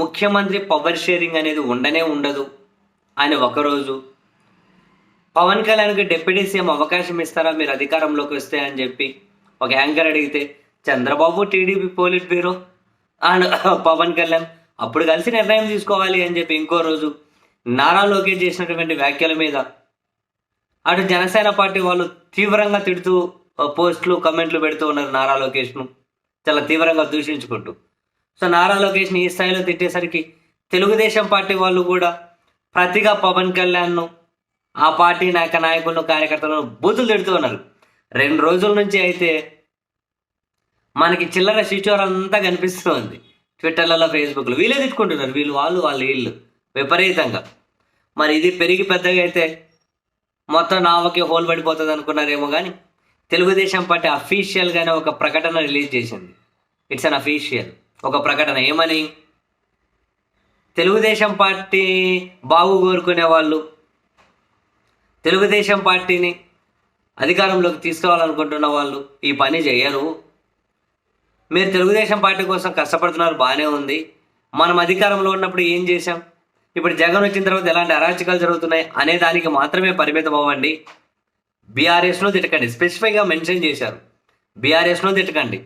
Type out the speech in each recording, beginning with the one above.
ముఖ్యమంత్రి power sharing అనేది ఉండనే ఉండదు అని ఒకరోజు పవన్ కళ్యాణ్కి డిప్యూటీ సీఎం అవకాశం ఇస్తారా? మీరు అధికారంలోకి వస్తే అని చెప్పి ఒక యాంకర్ అడిగితే Chandrababu TDP polit bureau? And Pawan Kalyan అప్పుడు కలిసి నిర్ణయం తీసుకోవాలి అని చెప్పి ఇంకో రోజు నారా లోకేష్ చేసినటువంటి వ్యాఖ్యల మీద అటు జనసేన పార్టీ వాళ్ళు తీవ్రంగా తిడుతూ పోస్టులు కమెంట్లు పెడుతూ ఉన్నారు నారా లోకేష్ను. చాలా తీవ్రంగా దూషించుకుంటూ. సో నారా లోకేష్ని ఈ స్థాయిలో తిట్టేసరికి తెలుగుదేశం పార్టీ వాళ్ళు కూడా ప్రతిగా పవన్ కళ్యాణ్ను ఆ పార్టీ నాయక నాయకులను కార్యకర్తలను బూతులు తిడుతూ ఉన్నారు. రెండు రోజుల నుంచి అయితే మనకి చిల్లర శిశువులు అంతా కనిపిస్తుంది ట్విట్టర్లలో ఫేస్బుక్లో. వీళ్ళే తిట్టుకుంటున్నారు. వీళ్ళు వాళ్ళు వాళ్ళు వీళ్ళు. విపరీతంగా. మరి ఇది పెరిగి పెద్దగా అయితే మొత్తం నావకి హోల్ పడిపోతుంది అనుకున్నారేమో కానీ తెలుగుదేశం పార్టీ అఫీషియల్గానే ఒక ప్రకటన రిలీజ్ చేసింది. ఇట్స్ అన్ అఫీషియల్ ఒక ప్రకటన ఏమని? తెలుగుదేశం పార్టీ బాగు కోరుకునే వాళ్ళు తెలుగుదేశం పార్టీని అధికారంలోకి తీసుకురావాలనుకుంటున్న వాళ్ళు ఈ పని చేయరు. మీరు తెలుగుదేశం పార్టీ కోసం కష్టపడుతున్నారు బాగానే ఉంది. మనం అధికారంలో ఉన్నప్పుడు ఏం చేశాం? ఇప్పుడు జగన్ వచ్చిన తర్వాత ఎలాంటి అరాచకాలు జరుగుతున్నాయి అనే దానికి మాత్రమే పరిమితం అవ్వండి. బీఆర్ఎస్ను తిట్టకండి. స్పెసిఫిక్గా మెన్షన్ చేశారు. బీఆర్ఎస్ను తిట్టకండి.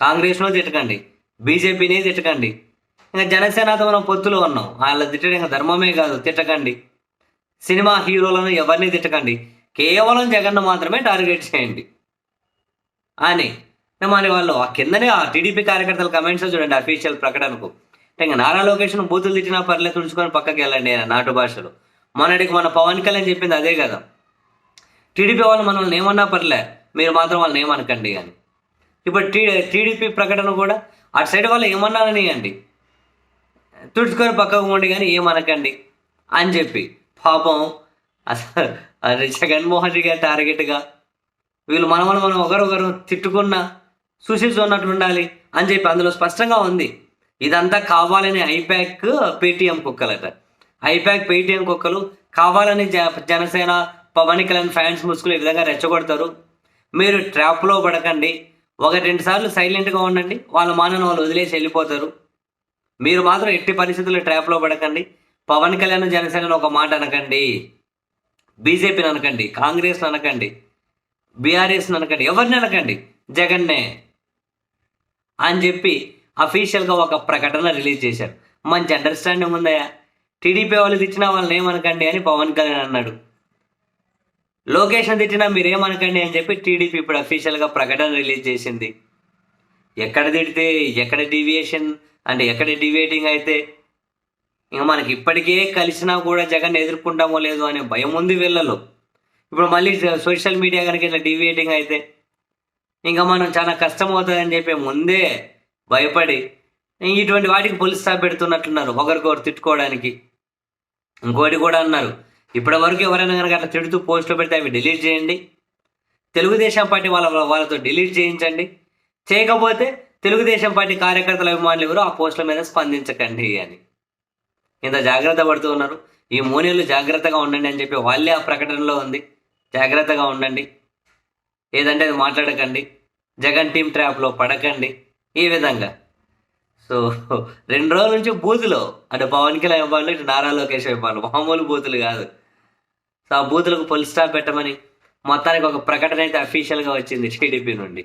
కాంగ్రెస్ను తిట్టకండి. బీజేపీని తిట్టకండి. ఇంకా జనసేనతో మనం పొత్తులో ఉన్నాం. వాళ్ళ తిట్టడం ఇంకా ధర్మమే కాదు తిట్టకండి. సినిమా హీరోలను ఎవరిని తిట్టకండి. కేవలం జగన్ను మాత్రమే టార్గెట్ చేయండి. అని. మరి వాళ్ళు ఆ కిందనే ఆ టీడీపీ కార్యకర్తల కమెంట్స్ చూడండి అఫీషియల్ ప్రకటనకు. ఇంకా నారా లొకేషన్ బూతులు తిట్టినా పర్లేదు తుడుచుకొని పక్కకి వెళ్ళండి నాటు భాషలో. మొన్నటికి మన పవన్ కళ్యాణ్ చెప్పింది అదే కదా. టీడీపీ వాళ్ళు మనల్ని ఏమన్నా పర్లే మీరు మాత్రం వాళ్ళని ఏమనకండి కానీ ఇప్పుడు టీ టీడీపీ ప్రకటన కూడా అటు సైడ్ వాళ్ళు ఏమన్నారనియండి? తుడుచుకొని పక్కకు ఉండి కానీ ఏమనకండి? అని చెప్పి. పాపం అసలు జగన్మోహన్ రెడ్డి గారి టార్గెట్గా వీళ్ళు మనం మనం ఒకరొకరు తిట్టుకున్నా సూచిస్తున్నట్టు ఉండాలి అని చెప్పి అందులో స్పష్టంగా ఉంది. ఇదంతా కావాలని ఐప్యాక్ పేటిఎం కుక్కలట. ఐప్యాక్ పేటిఎం కుక్కలు కావాలని జ జనసేన పవన్ కళ్యాణ్ ఫ్యాన్స్ ముసుగులు ఈ విధంగా రెచ్చగొడతారు. మీరు ట్రాప్లో పడకండి. ఒక రెండు సార్లు సైలెంట్గా ఉండండి. వాళ్ళ మానని వాళ్ళు వదిలేసి వెళ్ళిపోతారు. మీరు మాత్రం ఎట్టి పరిస్థితుల్లో ట్రాప్లో పడకండి. పవన్ కళ్యాణ్ జనసేన ఒక మాట అనకండి. బీజేపీని అనకండి. కాంగ్రెస్ని అనకండి. బీఆర్ఎస్ని అనకండి. ఎవరిని అనకండి? జగన్నే అని చెప్పి అఫీషియల్గా ఒక ప్రకటన రిలీజ్ చేశారు. మంచి అండర్స్టాండింగ్ ఉందయా టీడీపీ వాళ్ళు ఇచ్చిన వాళ్ళని ఏమనకండి అని పవన్ కళ్యాణ్ అన్నాడు. లొకేషన్ తిట్టినా మీరేమనకండి అని చెప్పి టీడీపీ ఇప్పుడు అఫీషియల్గా ప్రకటన రిలీజ్ చేసింది. ఎక్కడ తిడితే ఎక్కడ డీవియేషన్ అంటే ఎక్కడ డివియేటింగ్ అయితే ఇంకా మనకి ఇప్పటికే కలిసినా కూడా జగన్ ఎదుర్కొంటామో లేదో అనే భయం ఉంది వీళ్ళలో. ఇప్పుడు మళ్ళీ సోషల్ మీడియా కనుక ఇట్లా డివియేటింగ్ అయితే ఇంకా మనం చాలా కష్టం అవుతుందని చెప్పి ముందే భయపడి ఇటువంటి వాటికి పోలీస్ పెడుతున్నట్లున్నారు పెడుతున్నట్టున్నారు. ఒకరికొకరు తిట్టుకోవడానికి. ఇంకోటి కూడా అన్నారు. ఇప్పటి వరకు ఎవరైనా కనుక అట్లా తిడుతూ పోస్టులు పెడితే అవి డిలీట్ చేయండి. తెలుగుదేశం పార్టీ వాళ్ళ వాళ్ళతో డిలీట్ చేయించండి. చేయకపోతే తెలుగుదేశం పార్టీ కార్యకర్తల అభిమానులు ఎవరు ఆ పోస్టుల మీద స్పందించకండి అని. ఇంత జాగ్రత్త పడుతూ ఉన్నారు. ఈ మూనేళ్ళు జాగ్రత్తగా ఉండండి అని చెప్పి వాళ్ళే ఆ ప్రకటనలో ఉంది. జాగ్రత్తగా ఉండండి. ఏదంటే అది మాట్లాడకండి. జగన్ టీం ట్రాప్లో పడకండి. ఈ విధంగా. సో రెండు రోజుల నుంచి బూతులు. అంటే పవన్ కళ్యాణ్ ఇవ్వాలి ఇటు నారా లోకేష్ ఇవ్వాలి మామూలు బూతులు కాదు. సో ఆ బూతులకు పుల్ స్టాప్ పెట్టమని. మొత్తానికి ఒక ప్రకటన అయితే అఫీషియల్గా వచ్చింది టీడీపీ నుండి.